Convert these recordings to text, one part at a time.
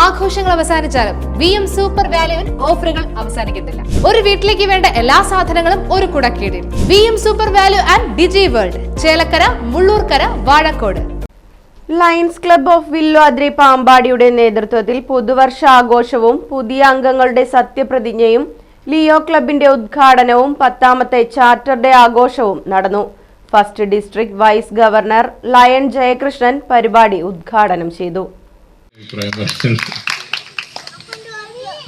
ആഘോഷങ്ങൾ അവസാനിച്ചാലും V M super വാല്യുവിൽ ഓഫറുകൾ അവസാനിക്കുന്നില്ല. ഒരു വീട്ടിലേക്ക് വേണ്ട എല്ലാ സാധനങ്ങളും ഒരു കുടക്കീടിൽ. V M super value and DG world Chelakkara Mullurkara Vazhakode. Lions club of Villuvadri പാമ്പാടിയുടെ നേതൃത്വത്തിൽ പുതുവർഷ ആഘോഷവും പുതിയ അംഗങ്ങളുടെ സത്യപ്രതിജ്ഞയും ലിയോ ക്ലബിന്റെ ഉദ്ഘാടനവും പത്താമത്തെ ചാർട്ടർ ഡേ ആഘോഷവും നടന്നു. First district vice governor lion Jayakrishnan പരിപാടി ഉദ്ഘാടനം ചെയ്തു. അഭിപ്രായം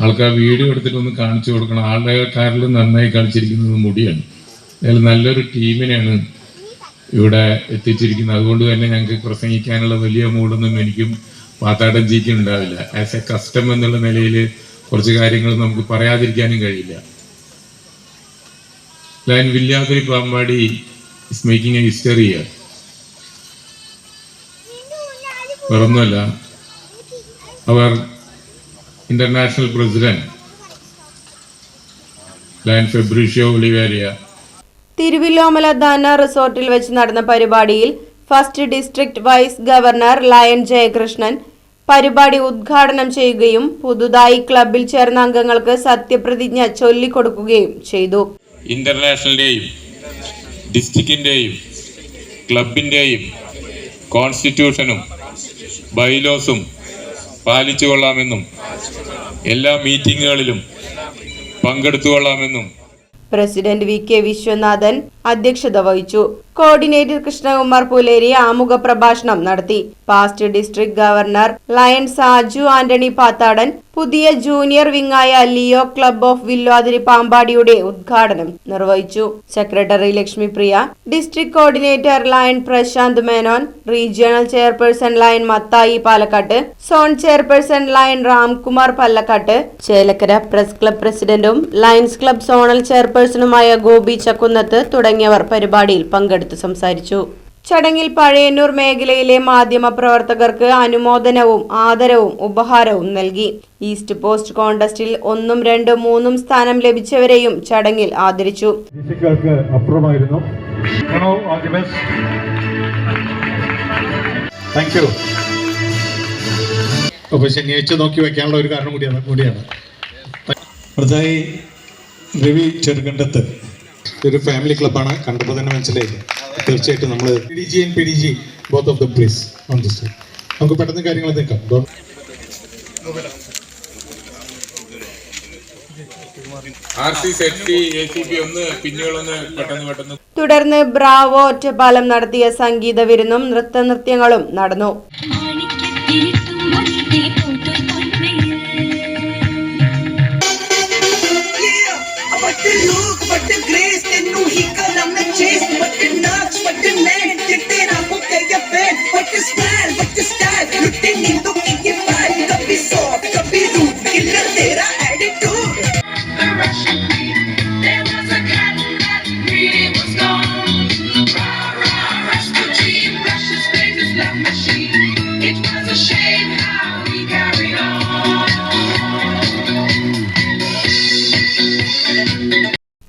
ആൾക്കാർ വീഡിയോ എടുത്തിട്ട് ഒന്ന് കാണിച്ചു കൊടുക്കണം. ആൾക്കാരിൽ നന്നായി കളിച്ചിരിക്കുന്നത് മുടിയാണ്. അതിൽ നല്ലൊരു ടീമിനെയാണ് ഇവിടെ എത്തിച്ചിരിക്കുന്നത്. അതുകൊണ്ട് തന്നെ ഞങ്ങൾക്ക് പ്രസംഗിക്കാനുള്ള വലിയ മൂടൊന്നും എനിക്കും പാത്താടൻ ജിക്കും ഉണ്ടാവില്ല. ആസ് എ കസ്റ്റം എന്നുള്ള നിലയിൽ കുറച്ച് കാര്യങ്ങൾ നമുക്ക് പറയാതിരിക്കാനും കഴിയില്ല. Lion Vilwadri Pampady is making a history വേറൊന്നുമല്ല. Our international president lion Fabricio Oliveria, Thiruvilwamala Dhana റിസോർട്ടിൽ വെച്ച് നടന്ന പരിപാടിയിൽ first district vice governor lion Jayakrishnan പരിപാടി ഉദ്ഘാടനം ചെയ്യുകയും പുതുതായി ക്ലബിൽ ചേർന്ന അംഗങ്ങൾക്ക് സത്യപ്രതിജ്ഞ ചൊല്ലിക്കൊടുക്കുകയും ചെയ്തു. ഇന്റർനാഷണലിന്റെയും ഡിസ്ട്രിക്റ്റിന്റെയും ക്ലബിന്റെയും കോൺസ്റ്റിറ്റ്യൂഷനും ബൈലോസും പാലിച്ചു കൊള്ളാമെന്നും എല്ലാ മീറ്റിങ്ങുകളിലും പങ്കെടുത്തുകൊള്ളാമെന്നും പ്രസിഡന്റ് വി കെ വിശ്വനാഥൻ അധ്യക്ഷത വഹിച്ചു. കോർഡിനേറ്റർ കൃഷ്ണകുമാർ പുലേരി ആമുഖ പ്രഭാഷണം നടത്തി. Past district governor lion Saju Antony Pathadan പുതിയ ജൂനിയർ വിങ്ങായ ലിയോ ക്ലബ് ഓഫ് വില്വാതിരി പാമ്പാടിയുടെ ഉദ്ഘാടനം നിർവഹിച്ചു. Secretary Lakshmipriya district coordinator lion Prashanth Menon regional chairperson lion Mathai Palakkad zone chairperson lion Ramkumar Pallakkad Chelakkara press club പ്രസിഡന്റും lions club zonal ചെയർപേഴ്സണുമായ ഗോപി ചക്കുന്നത്ത് തുടങ്ങിയവർ പരിപാടിയിൽ പങ്കെടുത്തു സംസാരിച്ചു. ചടങ്ങിൽ പഴയന്നൂർ മേഖലയിലെ മാധ്യമ പ്രവർത്തകർക്ക് അനുമോദനവും ആദരവും ഉപഹാരവും നൽകി. ഈസ്റ്റ് പോസ്റ്റ് കോൺടസ്റ്റിൽ ഒന്നും രണ്ടും മൂന്നും സ്ഥാനം ലഭിച്ചവരെയും ചടങ്ങിൽ ആദരിച്ചു. അപ്പുറമായിരുന്നു. അപ്പോൾ ശനിയാഴ്ച നോക്കി വെക്കാനുള്ള ഒരു കാരണം കൂടിയാണ് കൂടിയാണ്. അടുത്തായി രവി ചെറുകണ്ടത്ത്. ഒരു ഫാമിലി ക്ലബ്ബാണ് കണ്ടപ്പോൾ തന്നെ മനസ്സിലായി. തീർച്ചയായിട്ടും നമ്മൾ P D G and P D G both of the please on this നമുക്ക് പെട്ടെന്ന് കാര്യങ്ങൾ നിൽക്കാം തുടർന്ന് ബ്രാവോ ഒറ്റപ്പാലം നടത്തിയ സംഗീത വിരുന്നും നൃത്ത നൃത്യങ്ങളും നടന്നു. look, but the grace,